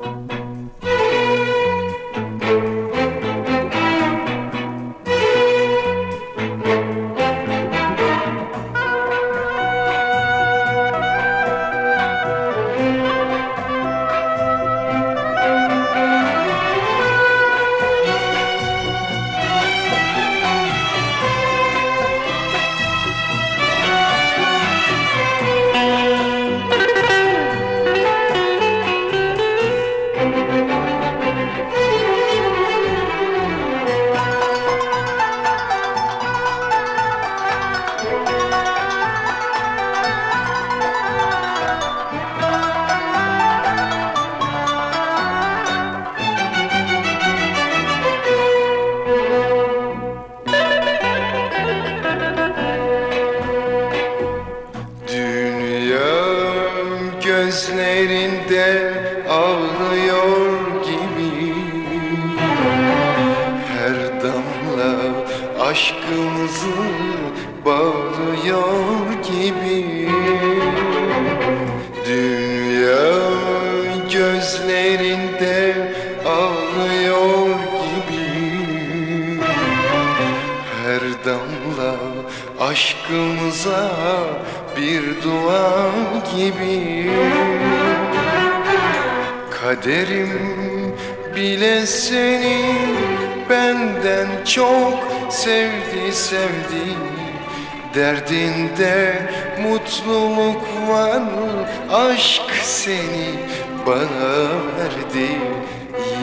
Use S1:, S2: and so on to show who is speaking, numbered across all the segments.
S1: Dünya gözlerinde ağlıyor gibi. Her damla aşkımızı bağlıyor gibi. Dünya gözlerinde ağlıyor gibi. Her damla aşkımıza bir dua gibi. Kaderim bile seni benden çok sevdi sevdi. Derdinde mutluluk var aşk seni bana verdi.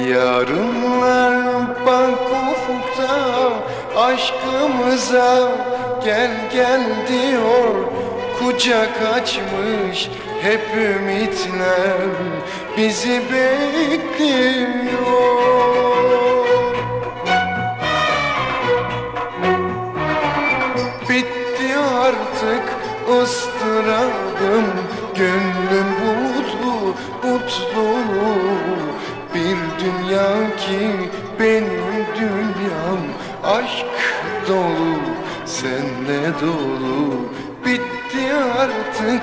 S1: Yarınlar bak ufukta aşkımıza gel gel diyor Kucak açmış hep ümitler bizi bekliyor. Bitti artık ıstırabım Gönlüm mutlu, mutluluğu Bir dünya ki benim dünyam Aşk dolu, senle dolu. Bitti artık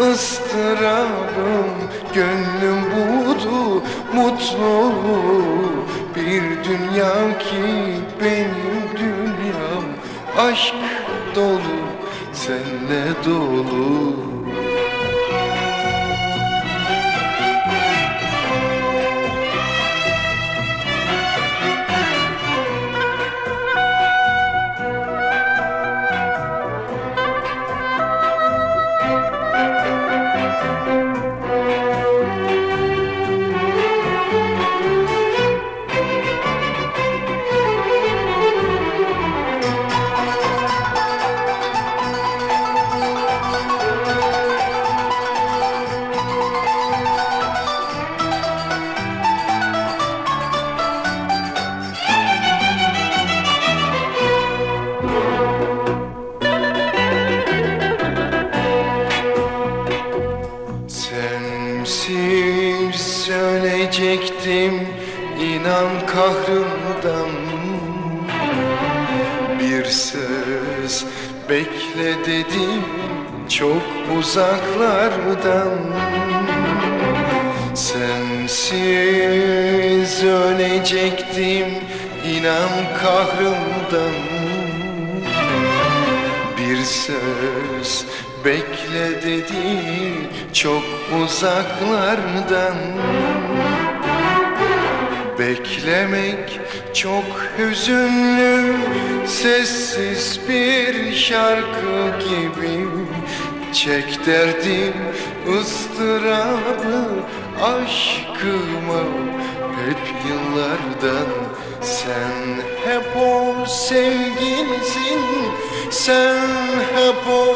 S1: ıstırabım. Gönlüm mutlu, mutluluğu Bir dünya ki benim dünyam. Aşk dolu, senle dolu söyleyecektim inan kahrımdan. Bir söz bekle dedim çok uzaklardan. Sensiz ölecektim inan kahrımdan. Bir söz bekle dedi çok uzaklardan Beklemek çok hüzünlü Sessiz bir şarkı gibi. Çek derdim ıstırabı Aşkıma hep yıllardan Sen hep o sevgilisin Sen hep o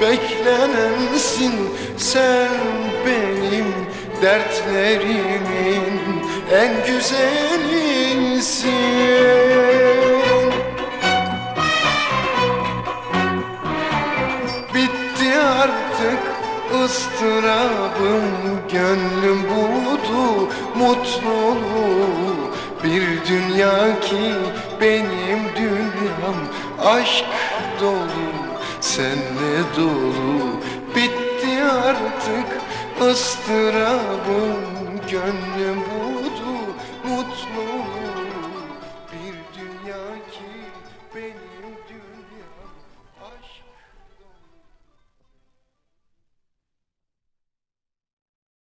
S1: beklenensin. Sen benim dertlerimin en güzelisin Bitti artık ıstırabım Gönlüm buldu mutluluğu. Bir dünya ki benim dünyam Aşk dolu, senle dolu. Bitti artık ıstırabım gönlüm budu Mutlu